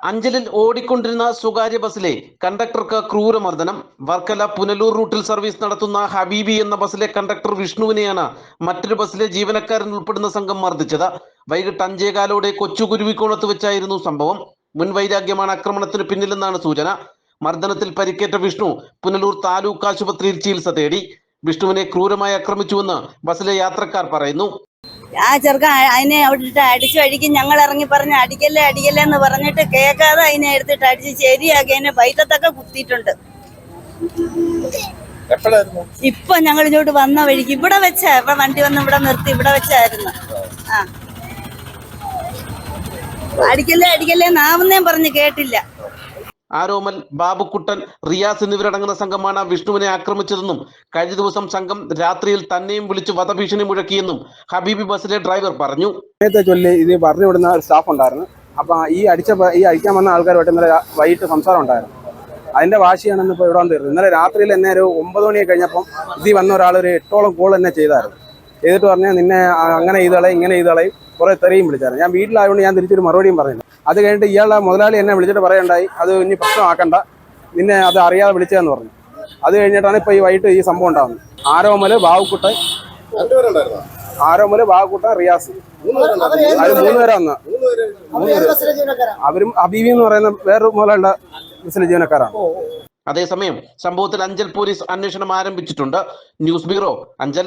അഞ്ചലിൽ ഓടിക്കൊണ്ടിരുന്ന സ്വകാര്യ ബസ്സിലെ കണ്ടക്ടർക്ക് ക്രൂരമർദ്ദനം. വർക്കല പുനലൂർ റൂട്ടിൽ സർവീസ് നടത്തുന്ന ഹബീബി എന്ന ബസ്സിലെ കണ്ടക്ടർ വിഷ്ണുവിനെയാണ് മറ്റൊരു ബസ്സിലെ ജീവനക്കാരൻ ഉൾപ്പെടുന്ന സംഘം മർദ്ദിച്ചത്. വൈകിട്ട് അഞ്ചേകാലോടെ കൊച്ചുകുരുവിക്കോണത്ത് വെച്ചായിരുന്നു സംഭവം. മുൻ വൈരാഗ്യമാണ് ആക്രമണത്തിന് പിന്നിലെന്നാണ് സൂചന. മർദ്ദനത്തിൽ പരിക്കേറ്റ വിഷ്ണു പുനലൂർ താലൂക്ക് ആശുപത്രിയിൽ ചികിത്സ തേടി. വിഷ്ണുവിനെ ക്രൂരമായി ആക്രമിച്ചുവെന്ന് ബസ്സിലെ യാത്രക്കാർ പറയുന്നു. ആ ചെറുക്കൻ അതിനെ അവിടിട്ട് അടിച്ചു അടിക്കും ഞങ്ങൾ ഇറങ്ങി പറഞ്ഞ് അടിക്കല്ലേ അടിക്കല്ലേ എന്ന് പറഞ്ഞിട്ട് കേൾക്കാതെ അതിനെ എടുത്തിട്ട് അടിച്ച് ശരിയാക്കി അതിനെ വൈറ്റത്തൊക്കെ കുത്തിയിട്ടുണ്ട്. ഇപ്പൊ ഞങ്ങൾ ഇങ്ങോട്ട് വന്ന വഴിക്ക് ഇവിടെ വെച്ചാ ഇപ്പൊ വണ്ടി വന്ന് ഇവിടെ നിർത്തി ഇവിടെ വെച്ചായിരുന്നു. ആ. അടിക്കല്ലേ അടിക്കല്ലേ നാവുന്നേം പറഞ്ഞ് കേട്ടില്ല. ആരോമൽ ബാബുക്കുട്ടൻ റിയാസ് എന്നിവരടങ്ങുന്ന സംഘമാണ് വിഷ്ണുവിനെ ആക്രമിച്ചതെന്നും കഴിഞ്ഞ ദിവസം സംഘം രാത്രിയിൽ തന്നെയും വിളിച്ച് വധഭീഷണി മുഴക്കിയെന്നും ഹബീബി ബസ്സിലെ ഡ്രൈവർ പറഞ്ഞു. ചൊല്ലി ഇത് പറഞ്ഞു വിടുന്ന ഒരു സ്റ്റാഫ് ഉണ്ടായിരുന്നു. അപ്പൊ ഈ അടിച്ച ഈ അടിക്കാൻ വന്ന ആൾക്കാരുമായിട്ട് ഇന്നലെ വൈകിട്ട് സംസാരം ഉണ്ടായിരുന്നു. അതിന്റെ വാശിയാണ് ഇന്നിപ്പോൾ ഇവിടെ വന്ന് ഇന്നലെ രാത്രിയിൽ എന്നെ ഒരു ഒമ്പത് മണിയെ കഴിഞ്ഞപ്പം ഇതിൽ വന്ന ഒരാൾ ഒരു എട്ടോളം കോൾ എന്നെ ചെയ്തായിരുന്നു. ചെയ്തിട്ട് പറഞ്ഞാൽ നിന്നെ അങ്ങനെ ചെയ്തളയും ഇങ്ങനെ ചെയ്തളയും കുറെ തെറിയും വിളിച്ചായിരുന്നു. ഞാൻ വീട്ടിലായതുകൊണ്ട് ഞാൻ തിരിച്ചൊരു മറുപടിയും പറഞ്ഞില്ല. അത് കഴിഞ്ഞിട്ട് ഇയാളുടെ മുതലാളി എന്നെ വിളിച്ചിട്ട് പറയണ്ടായി അത് ഇനി പ്രശ്നമാക്കണ്ട. നിന്നെ അത് അറിയാതെ വിളിച്ചതെന്ന് പറഞ്ഞു. അത് കഴിഞ്ഞിട്ടാണ് ഇപ്പൊ ഈ വൈകിട്ട് ഈ സംഭവം ഉണ്ടാകുന്നത് ആരോമൽ ബാവുക്കുട്ടൻ ആരോമൽ ബാവുക്കുട്ടൻ റിയാസ്. അത് മൂന്ന് പേരാ വന്നത് മൂന്ന് അവരും അബീബി എന്ന് പറയുന്ന വേറൊരു മുതലാളിയുടെ ബസ്സിലെ ജീവനക്കാരാണ്. അതേസമയം സംഭവത്തിൽ അഞ്ചൽ പോലീസ് അന്വേഷണം ആരംഭിച്ചിട്ടുണ്ട്. News bureau Anchal.